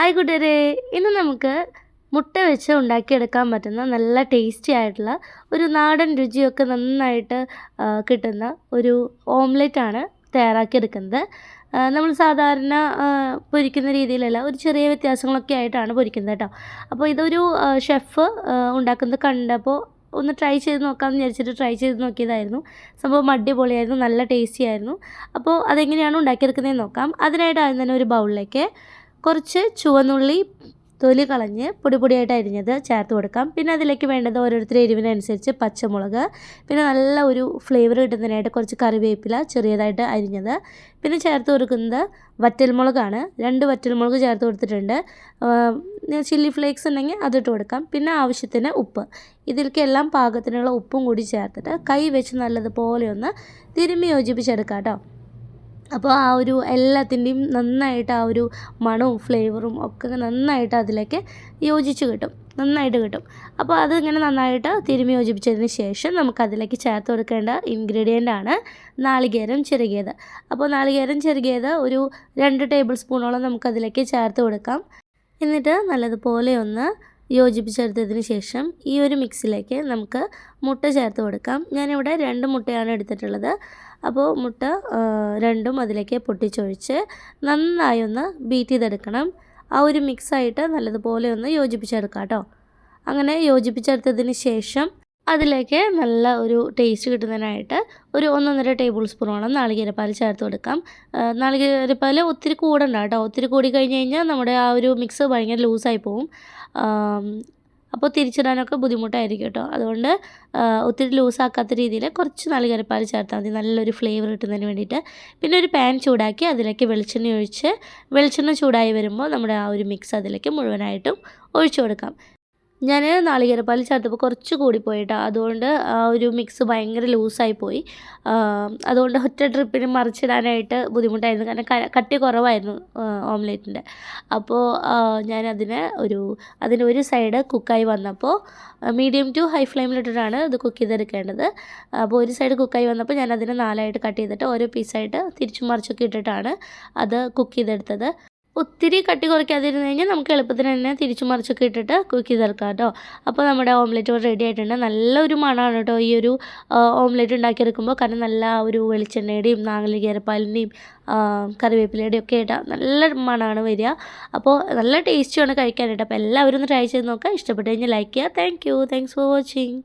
Hi കൂട്ടരെ ഇന്ന് നമുക്ക് മുട്ട വെച്ച് ഉണ്ടാക്കിയെടുക്കാൻ പറ്റുന്ന നല്ല ടേസ്റ്റി ആയിട്ടുള്ള ഒരു നാടൻ രുചിയൊക്കെ നന്നായിട്ട് കിട്ടുന്ന ഒരു ഓംലെറ്റാണ് തയ്യാറാക്കിയെടുക്കുന്നത്. നമ്മൾ സാധാരണ പൊരിക്കുന്ന രീതിയിലല്ല ഒരു ചെറിയ വ്യത്യാസങ്ങളൊക്കെ ആയിട്ടാണ് പൊരിക്കുന്നത് കേട്ടോ. അപ്പോൾ ഇതൊരു ഷെഫ് ഉണ്ടാക്കുന്നത് കണ്ടപ്പോൾ ഒന്ന് ട്രൈ ചെയ്ത് നോക്കാമെന്ന് വിചാരിച്ചിട്ട് ട്രൈ ചെയ്ത് നോക്കിയതായിരുന്നു. സംഭവം അടിപൊളിയായിരുന്നു നല്ല ടേസ്റ്റി ആയിരുന്നു. അപ്പോൾ അതെങ്ങനെയാണ് ഉണ്ടാക്കിയെടുക്കുന്നതെന്ന് നോക്കാം. അതിനായിട്ട് ആദ്യം തന്നെ ഒരു ബൗളിലേക്ക് കുറച്ച് ചുവന്നുള്ളി തൊലി കളഞ്ഞ് പൊടി പൊടിയായിട്ട് അരിഞ്ഞത് ചേർത്ത് കൊടുക്കാം. പിന്നെ അതിലേക്ക് വേണ്ടത് ഓരോരുത്തരുടെ എരിവിനനുസരിച്ച് പച്ചമുളക് പിന്നെ നല്ല ഒരു ഫ്ലേവർ കിട്ടുന്നതിനായിട്ട് കുറച്ച് കറിവേപ്പില ചെറിയതായിട്ട് അരിഞ്ഞത്. പിന്നെ ചേർത്ത് കൊടുക്കുന്നത് വറ്റൽമുളകാണ്. രണ്ട് വറ്റൽമുളക് ചേർത്ത് കൊടുത്തിട്ടുണ്ട്. ചില്ലി ഫ്ലേക്സ് ഉണ്ടെങ്കിൽ അതിട്ട് കൊടുക്കാം. പിന്നെ ആവശ്യത്തിന് ഉപ്പ്. ഇതിലേക്കെല്ലാം പാകത്തിനുള്ള ഉപ്പും കൂടി ചേർത്തിട്ട് കൈ വെച്ച് നല്ലതുപോലെ ഒന്ന് തിരുമ്മി യോജിപ്പിച്ചെടുക്കാം കേട്ടോ. അപ്പോൾ ആ ഒരു എല്ലാത്തിന്റെയും നന്നായിട്ട് ആ ഒരു മണവും ഫ്ലേവറും ഒക്കെ നന്നായിട്ട് അതിലേക്ക് യോജിച്ച് കിട്ടും. നന്നായിട്ട് കിട്ടും. അപ്പോൾ അതിങ്ങനെ നന്നായിട്ട് തിരുമി യോജിപ്പിച്ചതിന് ശേഷം നമുക്കതിലേക്ക് ചേർത്ത് കൊടുക്കേണ്ട ഇൻഗ്രീഡിയന്റ് ആണ് നാളികേരം ചെറുകിയത്. അപ്പോൾ നാളികേരം ചെറുകിയത് ഒരു രണ്ട് ടേബിൾ സ്പൂണോളം നമുക്കതിലേക്ക് ചേർത്ത് കൊടുക്കാം. എന്നിട്ട് നല്ലതുപോലെ ഒന്ന് യോജിപ്പിച്ചെടുത്തതിന് ശേഷം ഈ ഒരു മിക്സിലേക്ക് നമുക്ക് മുട്ട ചേർത്ത് കൊടുക്കാം. ഞാനിവിടെ രണ്ട് മുട്ടയാണ് എടുത്തിട്ടുള്ളത്. അപ്പോൾ മുട്ട രണ്ടും അതിലേക്ക് പൊട്ടിച്ചൊഴിച്ച് നന്നായി ഒന്ന് ബീറ്റ് ചെയ്തെടുക്കണം. ആ ഒരു മിക്സായിട്ട് നല്ലതുപോലെ ഒന്ന് യോജിപ്പിച്ചെടുക്കാം കേട്ടോ. അങ്ങനെ യോജിപ്പിച്ചെടുത്തതിന് ശേഷം അതിലേക്ക് നല്ല ഒരു ടേസ്റ്റ് കിട്ടുന്നതിനായിട്ട് ഒരു ഒന്നൊന്നര ടേബിൾ സ്പൂണോളം നാളികേരപ്പാൽ ചേർത്ത് കൊടുക്കാം. നാളികേരപ്പാൽ ഒത്തിരി കൂടണ്ട കേട്ടോ. ഒത്തിരി കൂടി കഴിഞ്ഞ് കഴിഞ്ഞാൽ നമ്മുടെ ആ ഒരു മിക്സ് ഭയങ്കര ലൂസായി പോവും. അപ്പോൾ തിരിച്ചിടാനൊക്കെ ബുദ്ധിമുട്ടായിരിക്കും കേട്ടോ. അതുകൊണ്ട് ഒത്തിരി ലൂസാക്കാത്ത രീതിയിൽ കുറച്ച് നാളികേരപ്പാൽ ചേർത്താൽ മതി. നല്ലൊരു ഫ്ലേവർ കിട്ടുന്നതിന് വേണ്ടിയിട്ട്. പിന്നെ ഒരു പാൻ ചൂടാക്കി അതിലേക്ക് വെളിച്ചെണ്ണ ഒഴിച്ച് വെളിച്ചെണ്ണ ചൂടായി വരുമ്പോൾ നമ്മുടെ ആ ഒരു മിക്സ് അതിലേക്ക് മുഴുവനായിട്ടും ഒഴിച്ചു കൊടുക്കാം. ഞാൻ നാളികേരപ്പാൽ ചേർത്തപ്പോൾ കുറച്ച് കൂടിപ്പോയിട്ടോ അതുകൊണ്ട് ആ ഒരു മിക്സ് ഭയങ്കര ലൂസായി പോയി അതുകൊണ്ട് ഒറ്റ ട്രിപ്പിന് മറിച്ചിടാനായിട്ട് ബുദ്ധിമുട്ടായിരുന്നു. കാരണം കട്ടി കുറവായിരുന്നു ഓംലേറ്റിന്റെ. അപ്പോൾ ഞാൻ അതിന് ഒരു അതിന് ഒരു സൈഡ് കുക്കായി വന്നപ്പോൾ മീഡിയം ടു ഹൈ ഫ്ലെയിമിലിട്ടിട്ടാണ് ഇത് കുക്ക് ചെയ്തെടുക്കേണ്ടത്. അപ്പോൾ ഒരു സൈഡ് കുക്കായി വന്നപ്പോൾ ഞാൻ അതിനെ നാലായിട്ട് കട്ട് ചെയ്തിട്ട് ഓരോ പീസായിട്ട് തിരിച്ചും മറിച്ചൊക്കെ ഇട്ടിട്ടാണ് അത് കുക്ക് ചെയ്തെടുത്തത്. ഒത്തിരി കട്ടി കുറയ്ക്കാതിരുന്ന് കഴിഞ്ഞാൽ നമുക്ക് എളുപ്പത്തിന് തന്നെ തിരിച്ചു മറിച്ചൊക്കെ ഇട്ടിട്ട് കുക്ക് ചെയ്തെടുക്കാം കേട്ടോ. അപ്പോൾ നമ്മുടെ ഓംലെറ്റ് റെഡി ആയിട്ടുണ്ട്. നല്ലൊരു മണമാണ് കേട്ടോ ഈ ഒരു ഓംലെറ്റ് ഉണ്ടാക്കിയെടുക്കുമ്പോൾ. കാരണം നല്ല ഒരു വെളിച്ചെണ്ണയുടെയും നാളികേരപ്പാലിന്റെയും കറിവേപ്പിലയുടെയും ഒക്കെ ആയിട്ട് നല്ല മണമാണ് വരിക. അപ്പോൾ നല്ല ടേസ്റ്റിയാണ് കഴിക്കാനായിട്ട് അപ്പോൾ എല്ലാവരും ഒന്ന് ട്രൈ ചെയ്ത് നോക്കുക. ഇഷ്ടപ്പെട്ട് കഴിഞ്ഞാൽ ലൈക്ക് ചെയ്യുക. Thank you thanks for watching